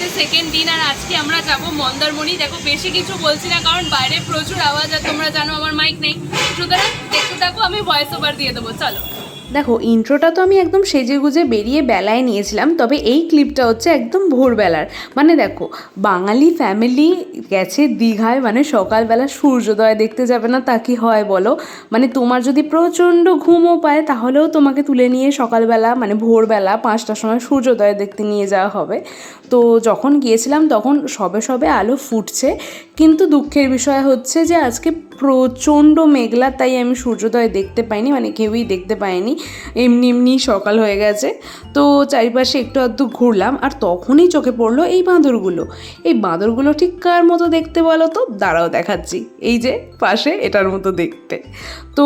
হচ্ছে সেকেন্ড দিন আর আজকে আমরা যাব মন্দারমণি। দেখো, বেশি কিছু বলছি না, কারণ বাইরে প্রচুর আওয়াজ আর তোমরা জানো আমার মাইক নেই। সুতরাং দেখতে থাকো, আমি ভয়েস ওভার দিয়ে দেবো। চলো। দেখো ইন্ট্রোটা তো আমি একদম সেজে গুজে বেরিয়ে বেলায় নিয়েছিলাম, তবে এই ক্লিপটা হচ্ছে একদম ভোরবেলার। মানে দেখো, বাঙালি ফ্যামিলি গেছে দীঘায় মানে সকালবেলা সূর্যোদয় দেখতে যাবে না তা কি হয় বলো? মানে তোমার যদি প্রচণ্ড ঘুমও পায়, তাহলেও তোমাকে তুলে নিয়ে সকালবেলা মানে ভোরবেলা পাঁচটার সময় সূর্যোদয় দেখতে নিয়ে যাওয়া হবে। তো যখন গিয়েছিলাম, তখন সবে সবে আলো ফুটছে। কিন্তু দুঃখের বিষয় হচ্ছে যে, আজকে প্রচণ্ড মেঘলা, তাই আমি সূর্যোদয় দেখতে পাইনি মানে কেউই দেখতে পায়নি। এমনি এমনি সকাল হয়ে গেছে। তো চারিপাশে একটু আধটু ঘুরলাম, আর তখনই চোখে পড়ল এই বাঁদরগুলো। এই বাঁদরগুলো ঠিক কার মতো দেখতে বলো তো? দাঁড়াও দেখাচ্ছি। এই যে, পাশে এটার মতো দেখতে। তো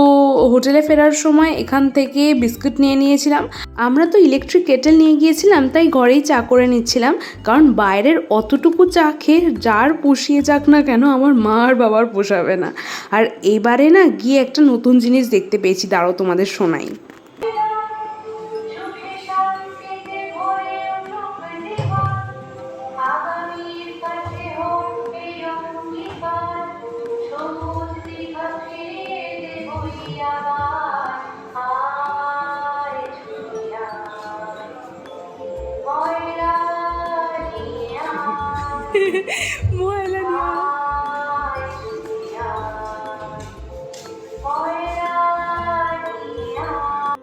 হোটেলে ফেরার সময় এখান থেকে বিস্কুট নিয়ে নিয়েছিলাম। আমরা তো ইলেকট্রিক কেটেল নিয়ে গিয়েছিলাম, তাই ঘরেই চা করে নিচ্ছিলাম। কারণ বাইরের অতটুকু চা খেয়ে যার পুষিয়ে যাক না কেন, আমার মা আর বাবার পোষাবে না। আর এবারে না গিয়ে একটা নতুন জিনিস দেখতে পেয়েছি দাঁড়ো তোমাদের শোনাই।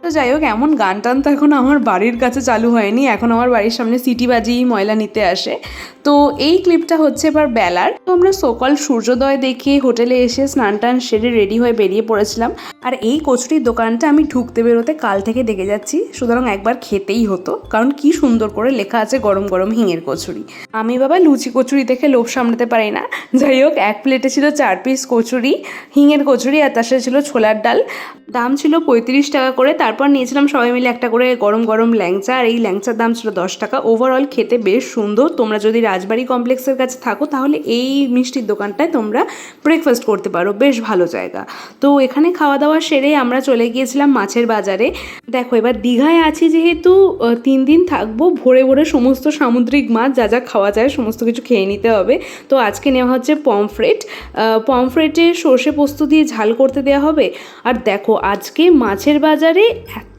তো যাই হোক, এমন গান টান তো এখন আমার বাড়ির কাছে চালু হয়নি। এখন আমার বাড়ির সামনে সিটি বাজিয়েই ময়লা নিতে আসে। তো এই ক্লিপটা হচ্ছে এবার বেলার। তো আমরা সকাল সূর্যোদয় দেখে হোটেলে এসে স্নান টান সেরে রেডি হয়ে বেরিয়ে পড়েছিলাম। আর এই কচুরির দোকানটা আমি ঢুকতে বেরোতে কাল থেকে দেখে যাচ্ছি, সুতরাং একবার খেতেই হতো, কারণ কি সুন্দর করে লেখা আছে গরম গরম হিঙের কচুরি। আমি বাবা লুচি কচুরি দেখে লোভ সামলাতে পারি না। যাই হোক, এক প্লেটে ছিল চার পিস কচুরি, হিঙের কচুরি, আর তার সাথে ছিল ছোলার ডাল। দাম ছিল পঁয়ত্রিশ টাকা করে, তারপর নিয়েছিলাম সবাই মিলে একটা করে গরম গরম ল্যাংচা, আর এই ল্যাংচার দাম ছিল দশ টাকা। ওভারঅল খেতে বেশ সুন্দর, তোমরা যদি রাজবাড়ি কমপ্লেক্সের কাছে থাকো, তাহলে এই মিষ্টির দোকানটায় তোমরা ব্রেকফাস্ট করতে পারো, বেশ ভালো জায়গা। তো এখানে খাওয়া দাওয়া সেরে আমরা চলে গিয়েছিলাম মাছের বাজারে। দেখো, এবার দীঘায় আছি যেহেতু তিন দিন থাকব, ভোরে ভোরে সমস্ত সামুদ্রিক মাছ, যা যা খাওয়া যায়, সমস্ত কিছু খেয়ে নিতে হবে। তো আজকে নেওয়া হচ্ছে পমফ্রেট। পমফ্রেটে সর্ষে পোস্ত দিয়ে ঝাল করতে দেওয়া হবে। আর দেখো, আজকে মাছের বাজারে এত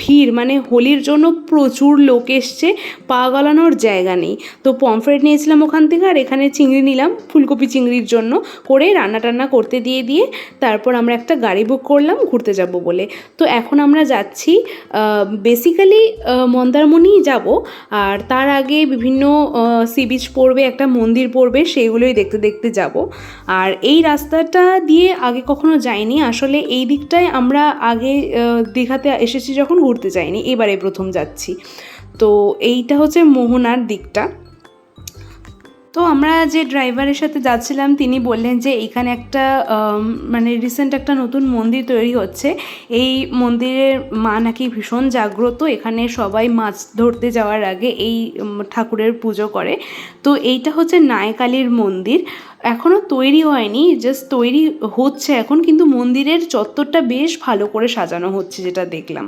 ভিড় মানে হোলির জন্য প্রচুর লোক এসছে, পা গলানোর জায়গা নেই। তো পমফ্রেট নিয়েছিলাম ওখান থেকে আর এখানে চিংড়ি নিলাম, ফুলকপি চিংড়ির জন্য করে রান্না টান্না করতে দিয়ে দিয়ে তারপর আমরা একটা গাড়ি বুক করলাম, ঘুরতে যাব বলে। তো এখন আমরা যাচ্ছি বেসিক্যালি মন্দারমণিই যাব। আর তার আগে বিভিন্ন সি বিচ পড়বে, একটা মন্দির পড়বে, সেইগুলোই দেখতে দেখতে যাব। আর এই রাস্তাটা দিয়ে আগে কখনো যাইনি। আসলে এই দিকটায় আমরা আগে দীঘাতে এসেছি যখন ঘুরতে যাইনি এবারে প্রথম যাচ্ছি। তো এইটা হচ্ছে মোহনার দিকটা। তো আমরা যে ড্রাইভারের সাথে যাচ্ছিলাম, তিনি বললেন যে এখানে একটা মানে রিসেন্ট একটা নতুন মন্দির তৈরি হচ্ছে। এই মন্দিরের মা নাকি ভীষণ জাগ্রত। এখানে সবাই মাছ ধরতে যাওয়ার আগে এই ঠাকুরের পুজো করে। তো এইটা হচ্ছে নায়কালীর মন্দির। এখনও তৈরি হয়নি জাস্ট তৈরি হচ্ছে এখন, কিন্তু মন্দিরের চত্বরটা বেশ ভালো করে সাজানো হচ্ছে, যেটা দেখলাম।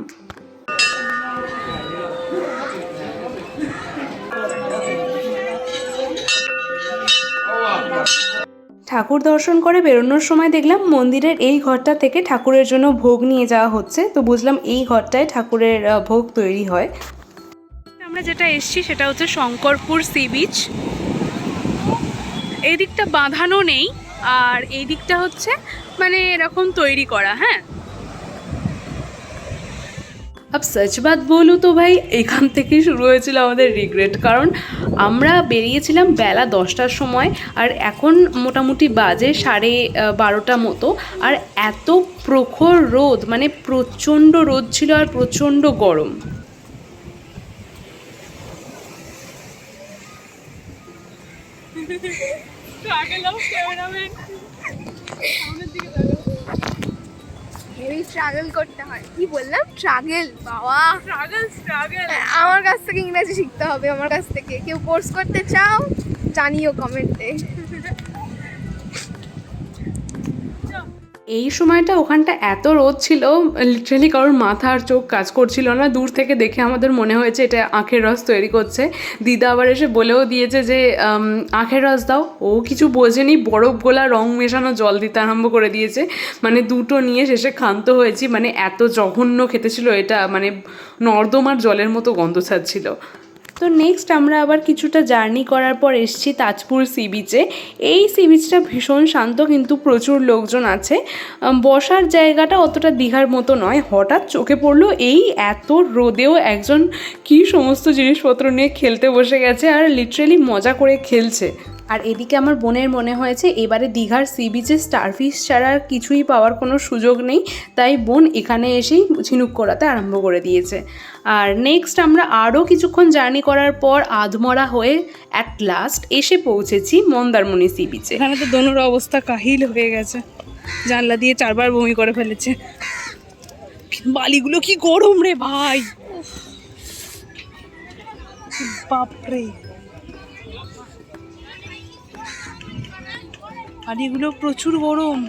ঠাকুর দর্শন করে বেরোনোর সময় দেখলাম মন্দিরের এই ঘরটা থেকে ঠাকুরের জন্য ভোগ নিয়ে যাওয়া হচ্ছে। তো বুঝলাম এই ঘরটায় ঠাকুরের ভোগ তৈরি হয়। আমরা যেটা এসছি সেটা হচ্ছে শঙ্করপুর সি বিচ। এই দিকটা বাঁধানো নেই, আর এই দিকটা হচ্ছে মানে এরকম তৈরি করা হ্যাঁ? আব সচ বাত বলু তো ভাই এখান থেকেই শুরু হয়েছিল আমাদের রিগ্রেট কারণ আমরা বেরিয়েছিলাম বেলা দশটার সময়, আর এখন মোটামুটি বাজে সাড়ে বারোটা মতো। আর এত প্রখর রোদ মানে প্রচণ্ড রোদ ছিল আর প্রচণ্ড গরম। হেভি স্ট্রাগল করতে হয়। কি বললাম? স্ট্রাগল বাবা। স্ট্রাগল স্ট্রাগল আমার কাছ থেকে ইংরেজি শিখতে হবে আমার কাছ থেকে। কেউ কোর্স করতে চাও জানিও কমেন্টে এই সময়টা ওখানটা এত রোদ ছিল লিটারালি কারোর মাথা আর চোখ কাজ করছিল না। দূর থেকে দেখে আমাদের মনে হয়েছে এটা আখের রস তৈরি করছে। দিদা আবার এসে বলেও দিয়েছে যে আখের রস দাও। ও কিছু বোঝেনি, বরফ গোলা রং মেশানো জল দিতে আরম্ভ করে দিয়েছে। মানে দুটো নিয়ে শেষে ক্ষান্ত হয়েছি। মানে এত জঘন্য খেতে ছিল এটা মানে নর্দমার জলের মতো গন্ধ ছাড়ছিল। তো নেক্সট আমরা আবার কিছুটা জার্নি করার পর এসছি তাজপুর সি বিচে এই সি বিচটা ভীষণ শান্ত কিন্তু প্রচুর লোকজন আছে। বসার জায়গাটা অতটা দীঘার মতো নয়, হঠাৎ চোখে পড়ল এই এত রোদেও একজন কি সমস্ত জিনিসপত্র নিয়ে খেলতে বসে গেছে আর লিটারেলি মজা করে খেলছে। আর এদিকে আমার বোনের মনে হয়েছে, এবারে দীঘার সি বিচে স্টারফিশ ছাড়া আর কিছুই পাওয়ার কোনো সুযোগ নেই, তাই বোন এখানে এসেই ঝিনুক করাতে আরম্ভ করে দিয়েছে। আর নেক্সট আমরা আরও কিছুক্ষণ জার্নি করার পর আধমরা হয়ে অ্যাট লাস্ট এসে পৌঁছেছি মন্দারমণি সি বিচে এখানে তো দনুর অবস্থা কাহিল হয়ে গেছে। জানলা দিয়ে চারবার বমি করে ফেলেছে। বালিগুলো কি গরম রে ভাই! বাপরে। বালিগুলো প্রচুর গরম।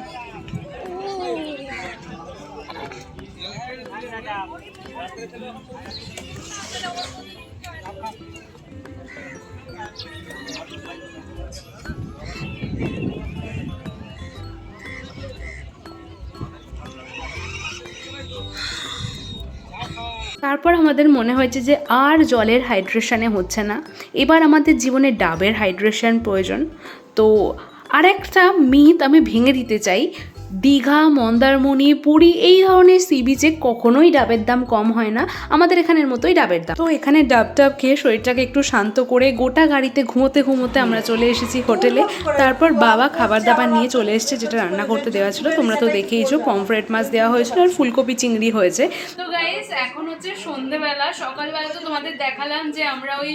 তারপর আমাদের মনে হয়েছে যে আর জলের হাইড্রেশনে হচ্ছে না। এবার আমাদের জীবনে ডাবের হাইড্রেশন প্রয়োজন। তো আর একটা মিথ আমি ভেঙে দিতে চাই। দীঘা, মন্দারমণি, পুরী, এই ধরনের সি বিচে কখনোই ডাবের দাম কম হয় না। আমাদের এখানের মতোই ডাবের দাম। তো এখানে ডাব টাব খেয়ে শরীরটাকে একটু শান্ত করে গোটা গাড়িতে ঘুমোতে ঘুমোতে আমরা চলে এসেছি হোটেলে। তারপর বাবা খাবার দাবার নিয়ে চলে এসেছে যেটা রান্না করতে দেওয়া ছিল। তোমরা তো দেখেইছো, পমফ্রেট মাছ দেওয়া হয়েছিল আর ফুলকপি চিংড়ি হয়েছে। তো গাইস এখন হচ্ছে সন্ধেবেলা। সকালবেলা তো তোমাদের দেখালাম যে আমরা ওই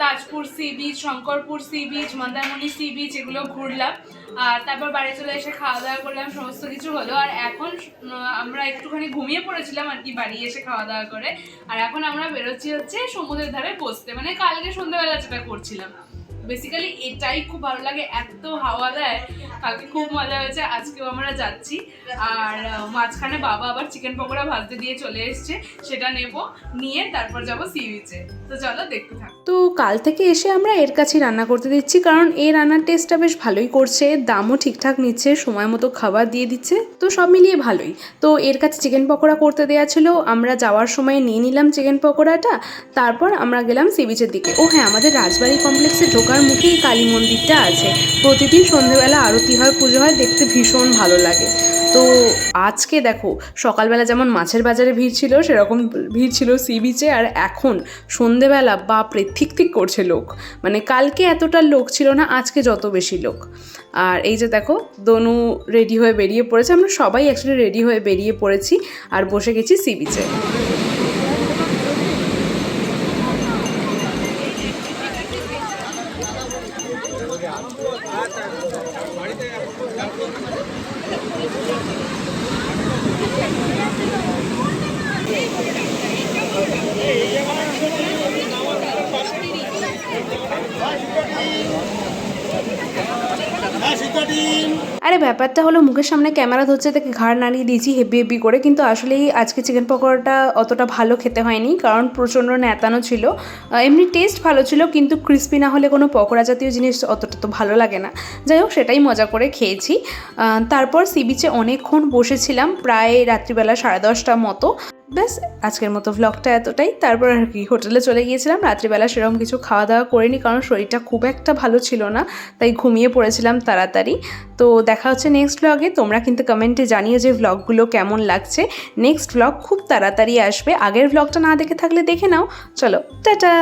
Tajpur sea beach Shankarpur sea beach Mandarmani sea beach এগুলো ঘুরলাম। আর তারপর বাড়ি চলে এসে খাওয়া দাওয়া করলাম। সমস্ত কিছু হলো। আর এখন আমরা একটুখানি ঘুমিয়ে পড়েছিলাম আর কি, বাড়ি এসে খাওয়া দাওয়া করে। আর এখন আমরা বেরোচ্ছি হচ্ছে সমুদ্রের ধারে বসতে। মানে কালকে সন্ধ্যাবেলা যেটা করছিলাম। বেসিক্যালি এটাই খুব ভালো লাগে, এত হাওয়া দেয়। কালকে খুব মজা হয়েছে, আজকেও আমরা যাচ্ছি। আর মাঝখানে বাবা আবার চিকেন পকোড়া ভাজতে দিয়ে চলে এসছে, সেটা নেব, নিয়ে তারপর যাব সি বিচে তো চলো দেখতে থাকো। তো কাল থেকে এসে আমরা এর কাছেই রান্না করতে দিচ্ছি, কারণ এই রান্নার টেস্টটা বেশ ভালোই করছে, দামও ঠিকঠাক নিচ্ছে, সময় মতো খাবার দিয়ে দিচ্ছে, তো সব মিলিয়ে ভালোই। তো এর কাছে চিকেন পকোড়া করতে দেওয়া ছিল, আমরা যাওয়ার সময় নিয়ে নিলাম চিকেন পকোড়াটা, তারপর আমরা গেলাম সি বিচের দিকে। ও হ্যাঁ আমাদের রাজবাড়ি কমপ্লেক্সে ঢোকার মুখেই কালী মন্দিরটা আছে। প্রতিদিন সন্ধেবেলা আরতি হয় পুজো হয়, দেখতে ভীষণ ভালো লাগে। তো আজকে দেখো, সকালবেলা যেমন মাছের বাজারে ভিড় ছিল, সেরকম ভিড় ছিল সি বিচে, আর এখন সন্ধেবেলা, বাপরে ঠিক ঠিক করছে লোক। মানে কালকে এতটা লোক ছিল না, আজকে যত বেশি লোক। আর এই যে দেখো, দনু রেডি হয়ে বেরিয়ে পড়েছে, আমরা সবাই অ্যাকচুয়ালি রেডি হয়ে বেরিয়ে পড়েছি, আর বসে গেছি সি বিচে। আরে ব্যাপারটা হলো মুখের সামনে ক্যামেরা ধরছে, তাকে ঘাড় নাড়িয়ে দিয়েছি হেভি হেভি করে। কিন্তু আসলেই আজকে চিকেন পকোড়াটা অতটা ভালো খেতে হয়নি, কারণ প্রচণ্ড ন্যাতানো ছিল। এমনি টেস্ট ভালো ছিল, কিন্তু ক্রিস্পি না হলে কোনো পকোড়া জাতীয় জিনিস অতটা তো ভালো লাগে না। যাই হোক, সেটাই মজা করে খেয়েছি। তারপর সি বিচে অনেকক্ষণ বসেছিলাম, প্রায় রাত্রিবেলা সাড়ে দশটার মতো। ব্যাস, আজকের মতো ভ্লগটা এতটাই। তারপর আর কি, হোটেলে চলে গিয়েছিলাম। রাত্রিবেলা সেরকম কিছু খাওয়া দাওয়া করিনি, কারণ শরীরটা খুব একটা ভালো ছিল না, তাই ঘুমিয়ে পড়েছিলাম তাড়াতাড়ি। তো দেখা হচ্ছে নেক্সট ব্লগে তোমরা কিন্তু কমেন্টে জানিয়ে যে ভ্লগগুলো কেমন লাগছে। নেক্সট ভ্লগ খুব তাড়াতাড়ি আসবে। আগের ভ্লগটা না দেখে থাকলে দেখে নাও। চলো, টাটা!